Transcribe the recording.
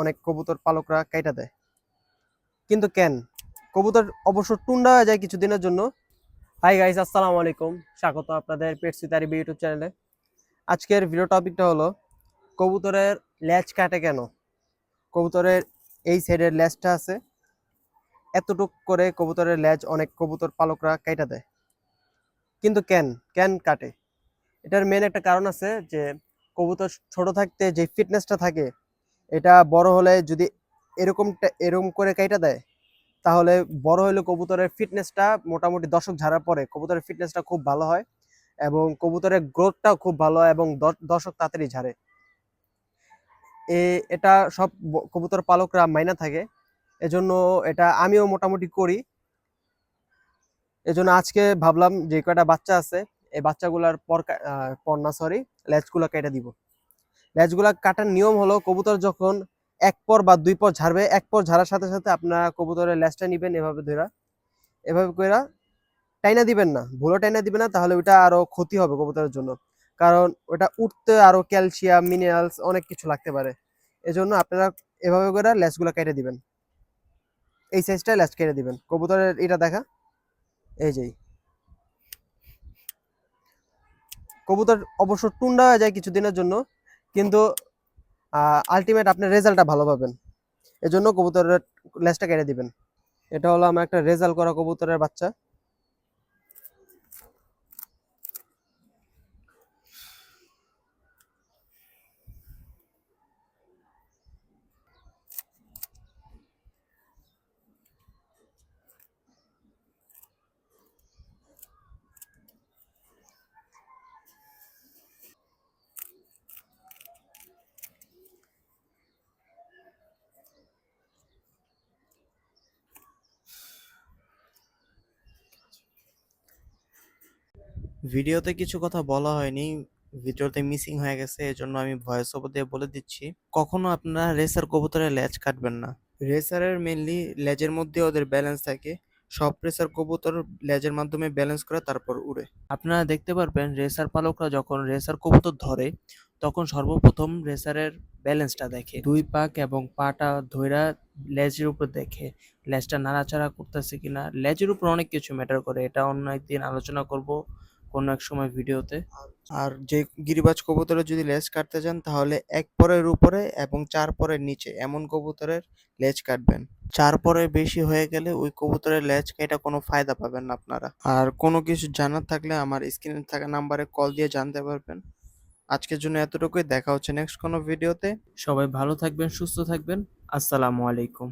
অনেক কবুতর পালকরা কাইটা দেয়। কিন্তু কেন? কবুতর অবশ্য টুন্ডা হয়ে যায় কিছুদিনের জন্য। হাই গাইস আসসালামু আলাইকুম। স্বাগত আপনাদের পেটসি তারিবি ইউটিউব চ্যানেলে আজকের ভিডিও টপিকটা হলো, কবুতরের ল্যাজ কাটে কেন? কবুতরের এই সাইডের ল্যাজটা আছে। এতটুক করে কবুতরের ল্যাজ অনেক কবুতর পালকরা কাইটা দেয়। কিন্তু কেন? কেন কাটে? এটার মেন একটা কারণ আছে যে, কবুতর ছোট থাকতে যে ফিটনেসটা থাকে এটা বড় হলে যদি এরকমটা এরকম করে কাইটা দেয়, তাহলে বড় হলে কবুতরের ফিটনেসটা মোটামুটি দশক ঝাড়ার পরে কবুতরের ফিটনেসটা খুব ভালো হয় এবং কবুতরের গ্রোথটাও খুব ভালো এবং দশক তাড়াতাড়ি ঝাড়ে। এ, এটা সব কবুতর পালকরা মাইনা থাকে, এজন্য এটা আমিও মোটামুটি করি। এজন্য আজকে ভাবলাম যে কয়টা বাচ্চা আছে, এই বাচ্চাগুলার পর পর না সরি ল্যাজগুলা কেটে দিব। ল্যাজগুলা কাটার নিয়ম হলো কবুতর যখন এক পর বা দুই পর ঝাড়বে, এক পর ঝাড়ার সাথে সাথে আপনারা কবুতরের ল্যাজটা নিবেন এভাবে ধরা এভাবে কইরা টাইনা দিবেন না ভুলো টাইনা দিবেন না, তাহলে ওটা আরও ক্ষতি হবে কবুতরের জন্য। কারণ ওটা উঠতে আরও ক্যালসিয়াম, মিনারেলস অনেক কিছু লাগতে পারে। এজন্য আপনারা এভাবে করে ল্যাজগুলা কেটে দিবেন। এই সাইজটা ল্যাজ কেটে দিবেন। কবুতরের এটা দেখা, এই যেই কবুতর অবশ্য টুন্ডা হয়ে যায় কিছুদিনের জন্য। কিন্তু আলটিমেট আপনি রেজাল্টটা ভালো পাবেন। এজন্য কবুতরের লেজটা কেটে দিবেন। এটা হলো আমার একটা রেজাল্ট করা কবুতরের বাচ্চা। ভিডিওতে কিছু কথা বলা হয়নি, ভিডিওতে মিসিং হয়ে গেছে, এজন্য আমি ভয়েস ওভার দিয়ে বলে দিচ্ছি। কখনো আপনারা রেসার কবুতরের লেজ কাটবেন না। রেসারের মেনলি লেজের মধ্যে ওদের ব্যালেন্স থাকে। সব রেসার কবুতর লেজের মাধ্যমে ব্যালেন্স করে তারপর উড়ে। আপনারা দেখতে পারবেন রেসার পালকরা যখন রেসার কবুতর ধরে, তখন সর্বপ্রথম রেসারের ব্যালেন্সটা দেখে। দুই পাক এবং পাটা ধইরা লেজের উপর দেখে, লেজটা নাড়াচাড়া করতেছে কিনা। লেজের উপর অনেক কিছু ম্যাটার করে, এটা অন্য একদিন আলোচনা করব। কোনো এক সময় ভিডিওতে। আর যে গিরিবাজ কবুতরের যদি লেজ কাটতে চান তাহলে এক পরের উপরে এবং চার পরের নিচে এমন কবুতরের লেজ কাটবেন। চার পরের বেশি হয়ে গেলে ওই কবুতরের লেজ কেটে কোনো ফায়দা পাবেন না আপনারা। আর কোনো কিছু জানার থাকলে আমার স্ক্রিনে থাকা নাম্বারে কল দিয়ে জানতে পারবেন। আজকের জন্য এতটুকুই দেখা হচ্ছে নেক্সট কোনো ভিডিওতে। সবাই ভালো থাকবেন সুস্থ থাকবেন। আসসালামু আলাইকুম।